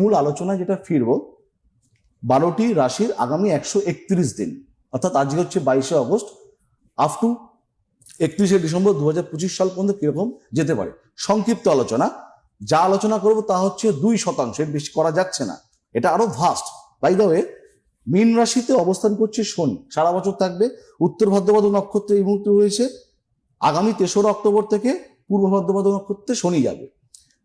মূল আলোচনা যেটা ফিরব, বারোটি রাশির আগামী একশো একত্রিশ দিন, অর্থাৎ আজকে হচ্ছে বাইশে অগস্ট আপ টু একত্রিশে ডিসেম্বর দু হাজার পঁচিশ সাল পর্যন্ত কীরকম যেতে পারে। সংক্ষিপ্ত আলোচনা, যা আলোচনা করব তা হচ্ছে দুই শতাংশের বেশি করা যাচ্ছে না, এটা আরও ভাস্ট বাই দ্য ওয়ে মীন রাশিতে অবস্থান করছে শনি, সারা বছর থাকবে, উত্তর ভাদ্রপদ নক্ষত্র এই মুহূর্তে রয়েছে, আগামী তেসরা অক্টোবর থেকে পূর্ব ভাদ্রপদ নক্ষত্রে শনি যাবে।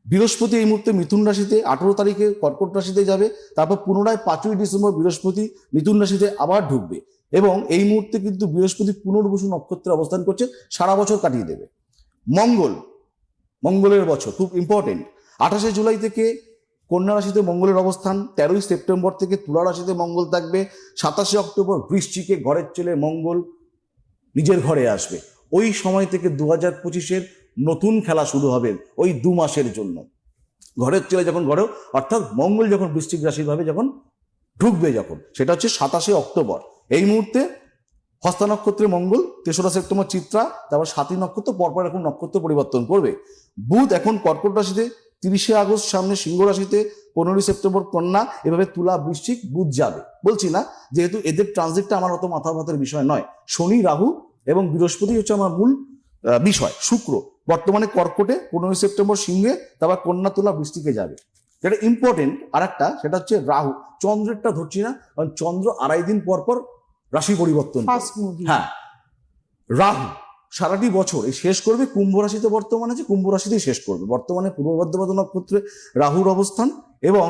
বৃহস্পতি এই মুহূর্তে মিথুন রাশিতে, আঠেরো তারিখে কর্কট রাশিতে যাবে, তারপর পুনরায় পাঁচই ডিসেম্বর বৃহস্পতি মিথুন রাশিতে আবার ঢুকবে এবং এই মুহূর্তে কিন্তু বৃহস্পতি পুনর্বসু নক্ষত্রে অবস্থান করছে, সারা বছর কাটিয়ে দেবে। মঙ্গল, মঙ্গলের বছর খুব ইম্পর্টেন্ট আঠাশে জুলাই থেকে কন্যা রাশিতে মঙ্গলের অবস্থান, তেরোই সেপ্টেম্বর থেকে তুলা রাশিতে মঙ্গল থাকবে, সাতাশে অক্টোবর বৃশ্চিকে ঘরের ছেলে মঙ্গল নিজের ঘরে আসবে। ওই সময় থেকে দু হাজার পঁচিশের নতুন খেলা শুরু হবে ওই দু মাসের জন্য। ঘরের ছেলে যখন ঘরে, অর্থাৎ মঙ্গল যখন বৃশ্চিক রাশিভাবে যখন ঢুকবে যখন, সেটা হচ্ছে সাতাশে অক্টোবর। এই মুহূর্তে হস্তা নক্ষত্রে মঙ্গল, তেসরা সেপ্টেম্বর চিত্রা, তারপর সাতই নক্ষত্র, পরপর এখন নক্ষত্র পরিবর্তন করবে। বুধ এখন কর্কট রাশিতে, তিরিশে আগস্ট সামনে সিংহ রাশিতে, পনেরোই সেপ্টেম্বর কন্যা, এভাবে তুলা, বৃশ্চিক, বুধ যাবে। বলছি না, যেহেতু এদের ট্রানজিটটা আমার অত মাথা ভাতের বিষয় নয়। শনি, রাহু এবং বৃহস্পতি হচ্ছে আমার মূল বিষয়, শুক্র। বর্তমানে কর্কটে পনেরোই সেপ্টেম্বর সিংহে তারপর কন্যা তুলা বৃষ্টিকে যাবে। যেটা ইম্পর্টেন্ট আর একটা সেটা হচ্ছে রাহু। চন্দ্রেরটা ধরছি না কারণ চন্দ্র আড়াই দিন পর পর রাশি পরিবর্তন হ্যাঁ। রাহু সারাটি বছর এই শেষ করবে কুম্ভ রাশিতে বর্তমানে আছে কুম্ভ রাশিতেই শেষ করবে। বর্তমানে পূর্ব বর্ধমান নক্ষত্রে রাহুর অবস্থান এবং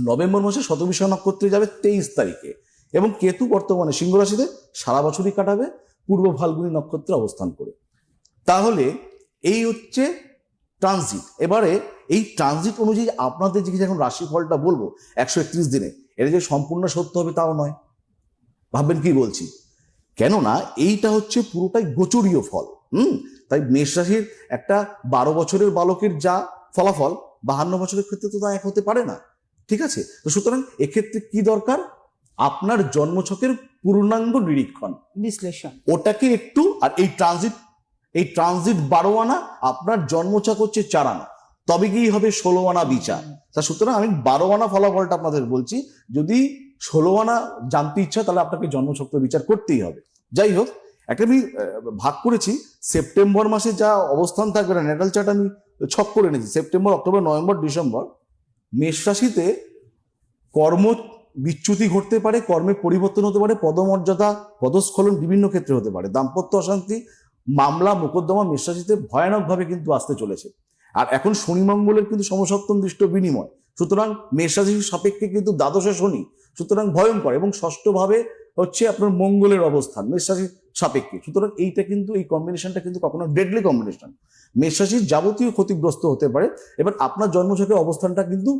নভেম্বর মাসে শতবিশা নক্ষত্রে যাবে তেইশ তারিখে। এবং কেতু বর্তমানে সিংহ রাশিতে সারা বছরই কাটাবে পূর্ব ফাল্গুনী নক্ষত্রে অবস্থান করে। তাহলে এই হচ্ছে ট্রানজিট এবারে এই ট্রানজিট অনুযায়ী আপনাদের যে এখন রাশিফলটা বলব একশো একত্রিশ দিনে এটা যে সম্পূর্ণ সত্য হবে তাও নয়। ভাববেন কি বলছি? কেননা এইটা হচ্ছে পুরোটাই গোচরীয় ফল হুম? তাই মেষ রাশির একটা বারো বছরের বালকের যা ফলাফল বাহান্ন বছরের ক্ষেত্রে তো তা এক হতে পারে না ঠিক আছে? তো সুতরাং এক্ষেত্রে কি দরকার? আপনার জন্মছকের পূর্ণাঙ্গ নিরীক্ষণ। বিশ্লেষণ। ওটাকে একটু আর এই ট্রানজিট এই ট্রানজিট বারো আনা, আপনার জন্মছক হচ্ছে চার আনা। তবে কি হবে ষোলো আনা বিচার তা সুতরাং আমি বারো আনা ফলাফলটা আপনাদের বলছি, যদি ষোলো আনা জানতে ইচ্ছা, তাহলে আপনাকে জন্মছক্র বিচার করতেই হবে। যাই হোক, একটা আমি ভাগ করেছি, সেপ্টেম্বর মাসে যা অবস্থান থাকবে না, নেটাল চার্ট আমি ছক করে এনেছি সেপ্টেম্বর, অক্টোবর, নভেম্বর, ডিসেম্বর, মেষ রাশিতে কর্ম বিচ্যুতি ঘটতে পারে, কর্মে পরিবর্তন হতে পারে, পদমর্যাদা, পদস্খলন বিভিন্ন ক্ষেত্রে হতে পারে। দাম্পত্য অশান্তি মামলা মোকদ্দমা মেষ রাশিতে ভয়ানকভাবে কিন্তু আসতে চলেছে। আর এখন শনি মঙ্গলের কিন্তু সমসপ্তম দৃষ্ট বিনিময়। সুতরাং মেষ সাপেক্ষে কিন্তু দ্বাদশে শনি, সুতরাং ভয়ঙ্কর এবং ষষ্ঠভাবে হচ্ছে আপনার মঙ্গলের অবস্থান মেষ সাপেক্ষে। সুতরাং এইটা কিন্তু, এই কম্বিনেশনটা কিন্তু কখনো ডেডলি কম্বিনেশন মেষ যাবতীয় ক্ষতিগ্রস্ত হতে পারে, এবার আপনার জন্মছকের অবস্থানটা কিন্তু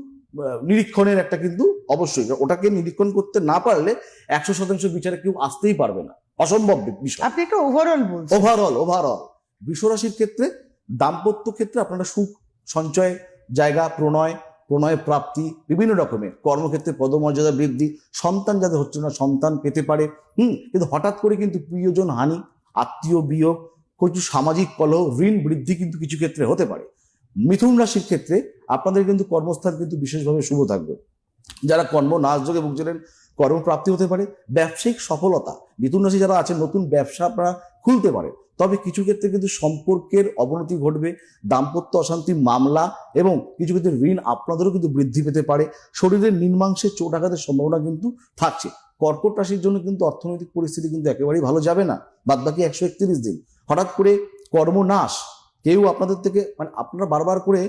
নিরীক্ষণের একটা কিন্তু অবশ্যই। ওটাকে নিরীক্ষণ করতে না পারলে একশো শতাংশ বিচারে কেউ আসতেই পারবে না। অসম্ভব বিষয়। আপনি একটা ওভারঅল বলছেন। ওভারঅল ওভারঅল বিশ্বরাশির ক্ষেত্রে দাম্পত্য ক্ষেত্রে আপনারা সুখ সঞ্চয় জায়গা প্রণয় প্রণয় প্রাপ্তি বিভিন্ন রকমের। কর্মক্ষেত্রে পদমর্যাদা বৃদ্ধি সন্তান যাদের হচ্ছে না সন্তান পেতে পারে। হুম কিন্তু হঠাৎ করে কিন্তু প্রিয়জন হানি আত্মীয় বিয়োগ কিছু সামাজিক কলহ ঋণ বৃদ্ধি কিন্তু কিছু ক্ষেত্রে হতে পারে। মিথুন রাশির ক্ষেত্রে আপনাদের কিন্তু কর্মস্থান কিন্তু বিশেষভাবে শুভ থাকবে। যারা কর্ম নাচ যোগে ভুগছিলেন কর্মপ্রাপ্তি হতে পারে, ব্যবসায়িক সফলতা। মিথুন রাশি যারা আছেন, নতুন ব্যবসা আপনারা খুলতে পারে তবে কিছু ক্ষেত্রে কিন্তু সম্পর্কের অবনতি ঘটবে, দাম্পত্য অশান্তি মামলা এবং কিছু ক্ষেত্রে ঋণ আপনাদেরও কিন্তু বৃদ্ধি পেতে পারে। শরীরের নির্মাংসে চোট আঘাতের সম্ভাবনা কিন্তু থাকছে। কর্কট রাশির জন্য কিন্তু অর্থনৈতিক পরিস্থিতি কিন্তু একেবারেই ভালো যাবে না। বাদ বাকি একশো একত্রিশ দিন। হঠাৎ করে কর্মনাশ, কেউ আপনাদের থেকে মানে আপনারা বারবার করে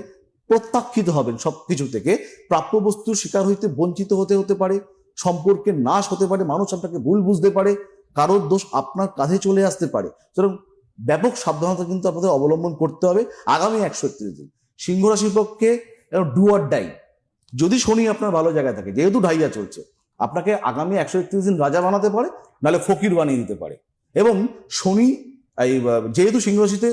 প্রত্যাখ্যিত হবেন সব কিছু থেকে। প্রাপ্য বস্তুর শিকার হইতে বঞ্চিত হতে হতে পারে। সম্পর্কের নাশ হতে পারে, মানুষ আপনাকে ভুল বুঝতে পারে, কারোর দোষ আপনার কাঁধে চলে আসতে পারে। সুতরাং ব্যাপক সাবধানতা কিন্তু আপনাদের অবলম্বন করতে হবে আগামী একশো একত্রিশ দিন। সিংহ রাশির পক্ষে ডু অর ডাই যদি শনি আপনার ভালো জায়গায় থাকে, যেহেতু ঢাইয়া চলছে, আপনাকে আগামী একশো একত্রিশ দিন রাজা বানাতে পারে, নাহলে ফকির বানিয়ে দিতে পারে। এবং শনি, এই যেহেতু সিংহ রাশিতে,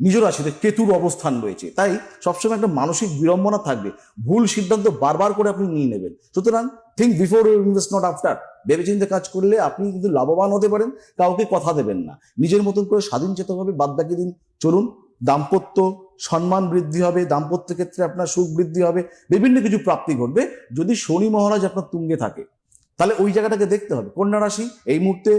নিজ রাশিতে কেতুর অবস্থান রয়েছে, তাই সবসময় একটা মানসিক বিড়ম্বনা থাকবে। ভুল সিদ্ধান্ত বারবার করে আপনি নিয়ে নেবেন। সুতরাং think before you invest not after ভেবেচিন্তে কাজ করলে আপনি কিন্তু লাভবান হতে পারেন, কাউকে কথা দেবেন না। নিজের মতন করে স্বাধীন চেতভাবে বাদ বাকি দিন চলুন। দাম্পত্য সম্মান বৃদ্ধি হবে, দাম্পত্য ক্ষেত্রে আপনার সুখ বৃদ্ধি হবে, বিভিন্ন কিছু প্রাপ্তি ঘটবে। যদি শনি মহারাজ আপনার তুঙ্গে থাকে, তাহলে ওই জায়গাটাকে দেখতে হবে। কন্যা রাশি, এই মুহূর্তে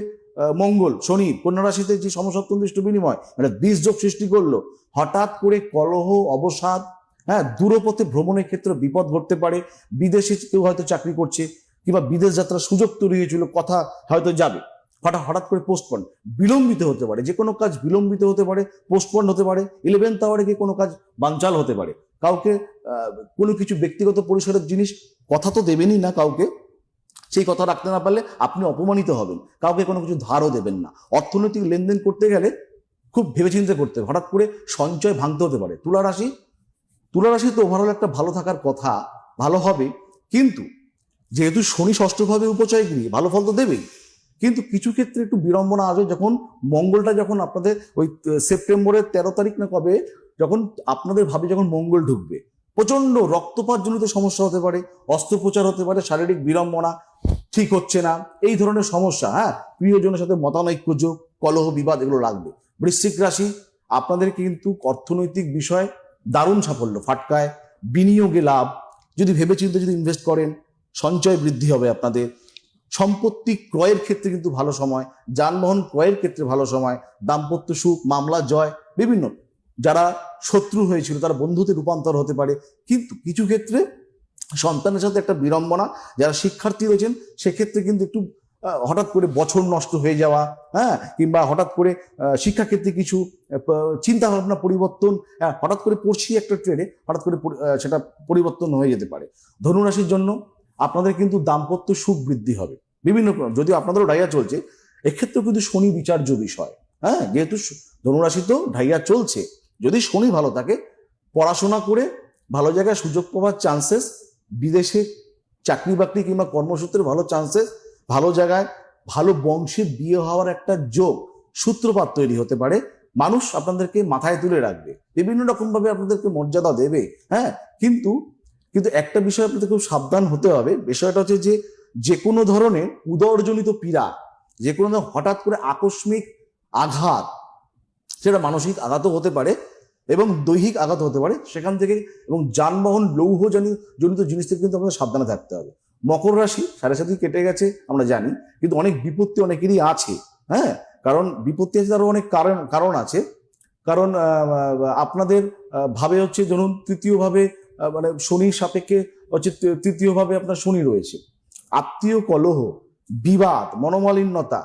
মঙ্গল, শনি, কন্যা রাশিতে যে সমসপ্তম দৃষ্ট বিনিময় একটা বীজযোগ সৃষ্টি করল, হঠাৎ করে কলহ, অবসাদ হ্যাঁ দূরপথে ভ্রমণের ক্ষেত্রে বিপদ ঘটতে পারে, বিদেশে কেউ হয়তো চাকরি করছে, কিংবা বিদেশ যাত্রার সুযোগ তৈরি হয়েছিল, কথা হয়তো যাবে। হঠাৎ হঠাৎ করে পোস্টপন বিলম্বিত হতে পারে, যে কোনো কাজ বিলম্বিত হতে পারে পোস্টপন হতে পারে ইলেভেন্থ আওয়ারে গিয়ে কোনো কাজ বানচাল হতে পারে। কাউকে কোনো কিছু ব্যক্তিগত পরিসরের জিনিস, কথা তো দেবেনই না কাউকে, সেই কথা রাখতে না পারলে আপনি অপমানিত হবেন, কাউকে কোনো কিছু ধারও দেবেন না। অর্থনৈতিক লেনদেন করতে গেলে খুব ভেবেচিন্তে করতে হবে, হঠাৎ করে সঞ্চয় ভাঙতে হতে পারে। তুলা রাশি তুলা রাশি তো ওভারঅল একটা ভালো থাকার কথা, ভালো হবে। কিন্তু যেহেতু শনি ষষ্ঠভাবে উপচয় ভালো ফল তো দেবেই। কিন্তু কিছু ক্ষেত্রে একটু বিড়ম্বনা আসবে যখন মঙ্গলটা যখন আপনাদের ওই সেপ্টেম্বরের তেরো তারিখ না কবে, যখন আপনাদের ভাবে যখন মঙ্গল ঢুকবে। প্রচণ্ড রক্তপাতজনিত সমস্যা হতে পারে, অস্ত্রোপচার হতে পারে, শারীরিক বিড়ম্বনা ঠিক হচ্ছে না, এই ধরনের সমস্যা হ্যাঁ? প্রিয়জনের সাথে মতানৈক্য যোগ, কলহ বিবাদ এগুলো লাগবে। বৃশ্চিক রাশি, আপনাদের কিন্তু অর্থনৈতিক বিষয় দারুণ সাফল্য, ফাটকায় বিনিয়োগে লাভ। যদি ভেবেচিন্তে যদি ইনভেস্ট করেন, সঞ্চয় বৃদ্ধি হবে আপনাদের। সম্পত্তি ক্রয়ের ক্ষেত্রে কিন্তু ভালো সময়, যানবাহন ক্রয়ের ক্ষেত্রে ভালো সময়, দাম্পত্য সুখ, মামলা, জয়, বিভিন্ন। যারা শত্রু হয়েছিল, তারা বন্ধুতে রূপান্তর হতে পারে। কিন্তু কিছু ক্ষেত্রে সন্তানের সাথে একটা বিড়ম্বনা, যারা শিক্ষার্থী রয়েছেন, সেক্ষেত্রে কিন্তু একটু হঠাৎ করে বছর নষ্ট হয়ে যাওয়া হ্যাঁ? কিংবা হঠাৎ করে শিক্ষাক্ষেত্রে কিছু চিন্তা ভাবনা পরিবর্তন হ্যাঁ, হঠাৎ করে পড়ছি একটা ট্রেনে হঠাৎ করে সেটা পরিবর্তন হয়ে যেতে পারে। ধনুরাশির জন্য আপনাদের কিন্তু দাম্পত্য সুখ বৃদ্ধি হবে। বিভিন্ন যদিও আপনাদেরও ডাইয়া চলছে এক্ষেত্রেও কিন্তু শনি বিচার্য বিষয় হ্যাঁ যেহেতু ধনুরাশি তো ঢাইয়া চলছে যদি শনি ভালো থাকে পড়াশোনা করে ভালো জায়গায় সুযোগ পাওয়ার চান্সেস বিদেশে চাকরি বাকরি কিংবা কর্মসূত্রে ভালো চান্সেস ভালো জায়গায় ভালো বংশে বিয়ে হওয়ার একটা যোগ সূত্রপাত তৈরি হতে পারে। মানুষ আপনাদেরকে মাথায় তুলে রাখবে। বিভিন্ন রকম ভাবে আপনাদেরকে মর্যাদা দেবে হ্যাঁ? কিন্তু কিন্তু একটা বিষয় আপনাদের খুব সাবধান হতে হবে। বিষয়টা হচ্ছে যে যে কোনো ধরনের উদরজনিত পীড়া, যে কোনো ধরনের হঠাৎ করে আকস্মিক আঘাত, সেটা মানসিক আঘাতও হতে পারে এবং দৈহিক আঘাত হতে পারে। সেখান থেকে এবং যানবাহন লৌহ জনি- জনিত জিনিস থেকে কিন্তু আমাদের সাবধানে থাকতে হবে। মকর রাশি সাড়ে সাথে কেটে গেছে, আমরা জানি। কিন্তু অনেক বিপত্তি অনেকেরই আছে হ্যাঁ? কারণ বিপত্তি আছে তারও অনেক কারণ কারণ আছে। কারণ আপনাদের ভাবে হচ্ছে ধরুন তৃতীয়ভাবে মানে শনির সাপেক্ষে হচ্ছে তৃতীয়ভাবে আপনার শনি রয়েছে। আত্মীয় কলহ, বিবাদ, মনোমালিন্যতা,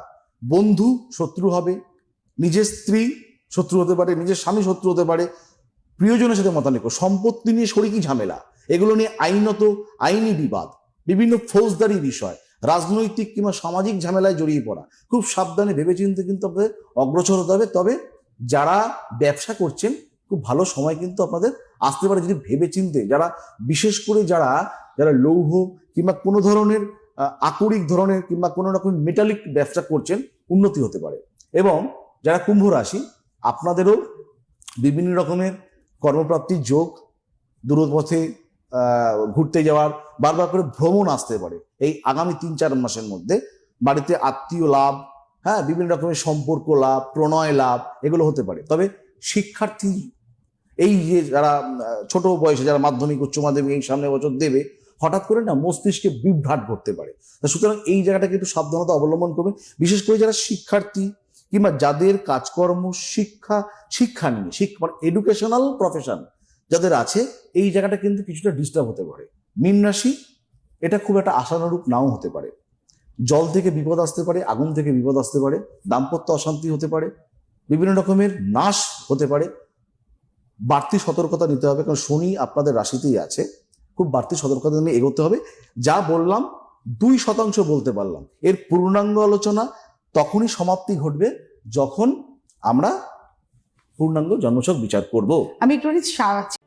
বন্ধু শত্রু হবে, নিজের স্ত্রী শত্রু হতে পারে, নিজের স্বামী শত্রু হতে পারে, প্রিয়জনের সাথে মতানৈক্য, সম্পত্তি নিয়ে শরিকি ঝামেলা? এগুলো নিয়ে আইনত, আইনি বিবাদ। বিভিন্ন ফৌজদারি বিষয়, রাজনৈতিক কিংবা সামাজিক ঝামেলায় জড়িয়ে পড়া। খুব সাবধানে ভেবেচিন্তে কিন্তু আপনাদের অগ্রসর হতে হবে। তবে যারা ব্যবসা করছেন, খুব ভালো সময় কিন্তু আপনাদের আসতে পারে যদি ভেবেচিন্তে যারা, বিশেষ করে যারা যারা লৌহ কিংবা কোনো ধরনের আকরিক ধরনের কিংবা কোনো রকম মেটালিক ব্যবসা করছেন, উন্নতি হতে পারে। এবং যারা কুম্ভ রাশি, আপনাদেরও বিভিন্ন রকমের কর্মপ্রাপ্তির যোগ, দূরপথে ঘুরতে যাওয়ার, বারবার করে ভ্রমণ আসতে পারে। এই আগামী তিন চার মাসের মধ্যে বাড়িতে আত্মীয় লাভ হ্যাঁ বিভিন্ন রকমের সম্পর্ক লাভ, প্রণয় লাভ, এগুলো হতে পারে। তবে শিক্ষার্থী, এই যে যারা ছোট বয়সে যারা মাধ্যমিক, উচ্চ মাধ্যমিক এই সামনে বছর দেবে, হঠাৎ করে না মস্তিষ্কে বিভ্রাট করতে পারে। সুতরাং এই জায়গাটাকে একটু সাবধানতা অবলম্বন করবেন। বিশেষ করে যারা শিক্ষার্থী কিংবা যাদের কাজকর্ম, শিক্ষা শিক্ষা নিয়ে, শিক্ষা এডুকেশনাল প্রফেশন যাদের আছে, এই জায়গাটা কিন্তু কিছুটা ডিস্টার্ব হতে পারে। মীন রাশি, এটা খুব একটা আশানুরূপ নাও হতে পারে। জল থেকে বিপদ আসতে পারে, আগুন থেকে বিপদ আসতে পারে, দাম্পত্য অশান্তি হতে পারে, বিভিন্ন রকমের নাশ হতে পারে। বাড়তি সতর্কতা নিতে হবে, কারণ শনি আপনাদের রাশিতেই আছে। খুব বাড়তি সতর্কতা নিয়ে এগোতে হবে। যা বললাম, দুই শতাংশ বলতে পারলাম। এর পূর্ণাঙ্গ আলোচনা তখনই সমাপ্তি ঘটবে যখন আমরা পূর্ণাঙ্গ জন্মছক বিচার করব। আমি একটুখানি সা-